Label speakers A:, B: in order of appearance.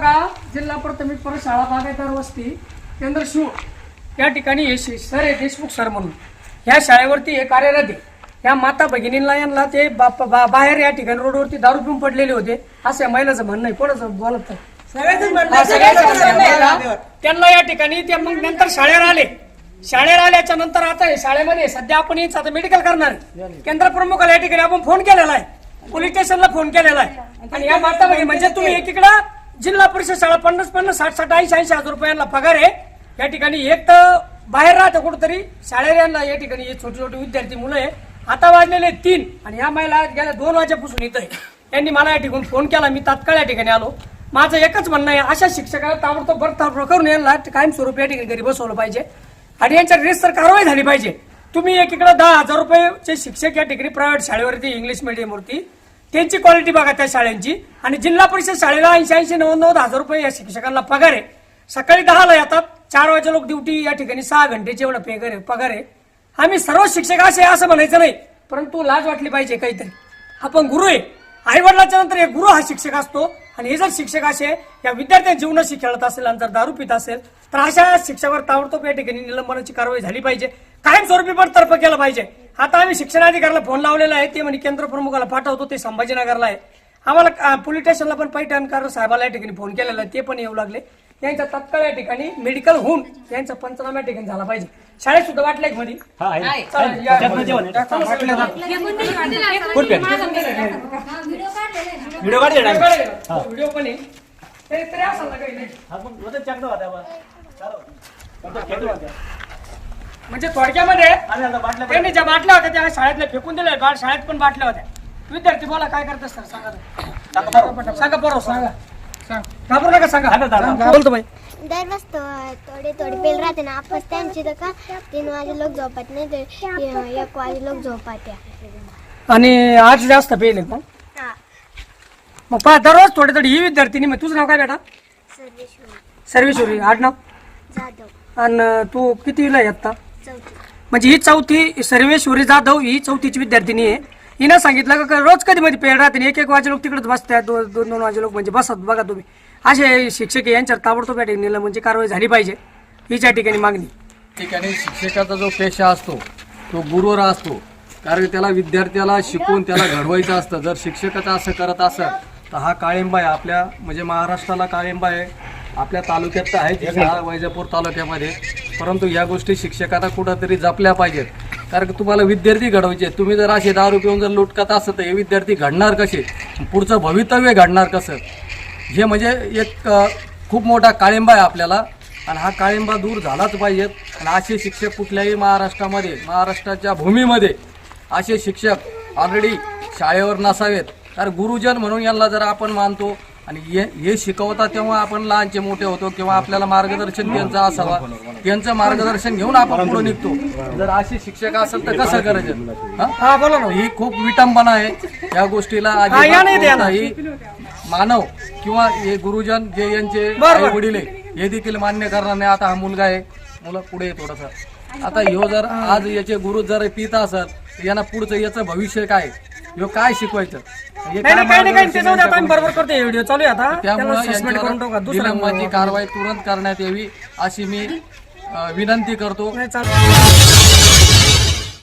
A: बघा जिल्हा प्राथमिक प्रशाळा बागायतदार वस्ती केंद्र शिव. या ठिकाणी हे शि- सर आहे देशमुख सर म्हणून. ह्या शाळेवरती हे कार्यरत आहे. या माता भगिनींना यांना ते बाप- बा- बाहेर या ठिकाणी रोडवरती दारू पिऊन पडलेले होते. असं या महिलाचं म्हणणं आहे. कोणाचं बोलत. हा. त्यांना या ठिकाणी ते मग नंतर शाळेवर आले. शाळेवर आल्याच्यानंतर आता हे शाळेमध्ये सध्या आपण आता मेडिकल करणार. केंद्र प्रमुखाला या ठिकाणी आपण फोन केलेला आहे. पोलीस स्टेशनला फोन केलेला आहे. आणि या माता भगिनी म्हणजे तुम्ही एकीकडं जिल्हा परिषद शाळा पन्नास पन्नास साठ साठ ऐंशी ऐंशी हजार रुपयांना पगार आहे. या ठिकाणी एक तर बाहेर राहतं कुठंतरी. शाळेऱ्यांना या ठिकाणी हे छोटे छोटे विद्यार्थी मुलं आहे. आता वाजलेले तीन आणि ह्या महिला गेल्या दोन वाजेपासून इथं आहे त्यांनी मला या ठिकाणी फोन केला. मी तात्काळ या ठिकाणी आलो. माझं एकच म्हणणं आहे अशा शिक्षकाला ताबडतोब बरताब करून यांना कायमस्वरूपी या ठिकाणी घरी बसवलं पाहिजे. आणि यांच्या तर कारवाई झाली पाहिजे. तुम्ही एकीकडे दहा हजार रुपयाचे शिक्षक या ठिकाणी प्रायव्हेट शाळेवरती इंग्लिश मिडियमवरती त्यांची क्वालिटी बघा त्या शाळांची. आणि जिल्हा परिषद शाळेला ऐंशी ऐंशी नव्वद नव्वद हजार रुपये या शिक्षकांना पगार आहे. सकाळी दहाला येतात. चार वाजे लोक ड्युटी या ठिकाणी सहा घंटेचे एवढं पेगर आहे पगार आहे. आम्ही सर्व शिक्षक असे असं म्हणायचं नाही. परंतु लाज वाटली पाहिजे काहीतरी. आपण गुरु आहे. आई वडिलाच्या नंतर एक गुरु हा शिक्षक असतो. आणि हे जर शिक्षक असे या विद्यार्थ्यांच्या जीवनाशी खेळत असेल आणि जर दारू पित असेल तर अशा शिक्षकावर ताबडतोब या ठिकाणी निलंबनाची कारवाई झाली पाहिजे. कायमस्वरूपी पण तर्फ केलं पाहिजे. आता आम्ही शिक्षणाधिकाऱ्याला फोन लावलेला आहे. ते म्हणे केंद्र प्रमुखाला पाठवतो ते संभाजीनगरला आहे. आम्हाला पोलीस स्टेशनला पण पैठणकर साहेबाला या ठिकाणी फोन केलेला आहे. ते पण येऊ लागले. यांच्या तत्काळ या ठिकाणी मेडिकल होऊन यांचा पंचनामा या ठिकाणी झाला पाहिजे. शाळेत सुद्धा वाटलं एक म्हणे.
B: व्हिडिओ
A: पण आहे. तरी तरी असाल ना काही? नाही म्हणजे थोडक्यामध्ये त्यांनी ज्या बाटल्या होत्या त्या शाळेतल्या फेकून दिल्या शाळेत पण बाटल्या होत्या. विद्यार्थी बोला काय करत सर? सांगा. सांगा बरोबर सांगा सांगा. घाबरू नका सांगा. बोलतो बाई.
C: दररोज तो- थोडे थोडे पेल राहते ना. आपण त्यांची तर का तीन वाजे लोक झोपत नाही तर एक वाजे लोक झोपत.
A: आणि आज जास्त पेल आहे का
C: हा.
A: मग पहा दररोज थोडे थोडे. ही विद्यार्थिनी मग तुझं नाव काय बेटा?
C: सर्वेश्वर.
A: सर्वेश्वरी. आठ नाव?
C: जाधव.
A: आणि तू कितीला आहे आत्ता? म्हणजे ही चौथी सर्वेश्वरी जाधव ही चौथीची विद्यार्थिनी आहे. हिनं सांगितलं का रोज कधी मध्ये पेड राहते एक एक वाजे लोक तिकडेच बसतात दोन दोन दोन वाजे लोक म्हणजे बसत बघा तुम्ही. असे शिक्षक यांच्यावर ताबडतोब या ठिकाणी म्हणजे कारवाई झाली पाहिजे हिच्या ठिकाणी मागणी.
D: ठिकाणी शिक्षकाचा जो पेशा असतो तो गुरुवर असतो. कारण त्याला विद्यार्थ्याला शिकवून त्याला घडवायचं असतं. जर शिक्षकाचं असं करत असेल तर हा काळिंबा आहे आपल्या म्हणजे महाराष्ट्राला काळिंबा आहे. आपल्या तालुक्यात तर आहे वैजापूर तालुक्यामध्ये. परंतु या गोष्टी शिक्षकांना कुठंतरी जपल्या पाहिजेत. कारण की तुम्हाला विद्यार्थी घडवायचे आहेत. तुम्ही जर असे दारू पिऊन जर लुटकत असत तर हे विद्यार्थी घडणार कसे? पुढचं भवितव्य घडणार कसं? हे म्हणजे एक खूप मोठा काळिंबा आहे आपल्याला. आणि हा काळिंबा दूर झालाच पाहिजेत आणि असे शिक्षक कुठल्याही महाराष्ट्रामध्ये महाराष्ट्राच्या भूमीमध्ये असे शिक्षक ऑलरेडी शाळेवर नसावेत. कारण गुरुजन म्हणून यांना जर आपण मानतो आणि हे हे शिकवतात तेव्हा आपण लहानचे मोठे होतो किंवा आपल्याला मार्गदर्शन त्यांचं असावा. त्यांचं मार्गदर्शन घेऊन आपण पुढे निघतो. जर असे शिक्षक असेल तर कसं करायचं? हा?
A: हा? बोला ना.
D: ही खूप विटंबना आहे. या गोष्टीला
A: हा,
D: मानव किंवा हे गुरुजन जे यांचे वडील हे देखील मान्य करणार नाही आता हा मुलगा आहे. मुलं पुढे थोडासा. आता ह्यो जर आज याचे गुरु जर पित असत यांना पुढचं याचं भविष्य काय? ह्यो काय शिकवायचं? हे
A: नाही
D: काय
A: नाही काही नाही काही नाही. ते जाऊ दे आता
D: मार्गदर्शन
A: आम्ही बरोबर करतो व्हिडिओ चालू आहे आता. त्याला
D: त्यामुळे
A: सस्पेंड करून टाका
D: यांच्यावर
A: दुसरा
D: निलंबनाची कारवाई तुरंत करण्यात यावी अशी मी अ, विनंती करतो.
A: नाही चालू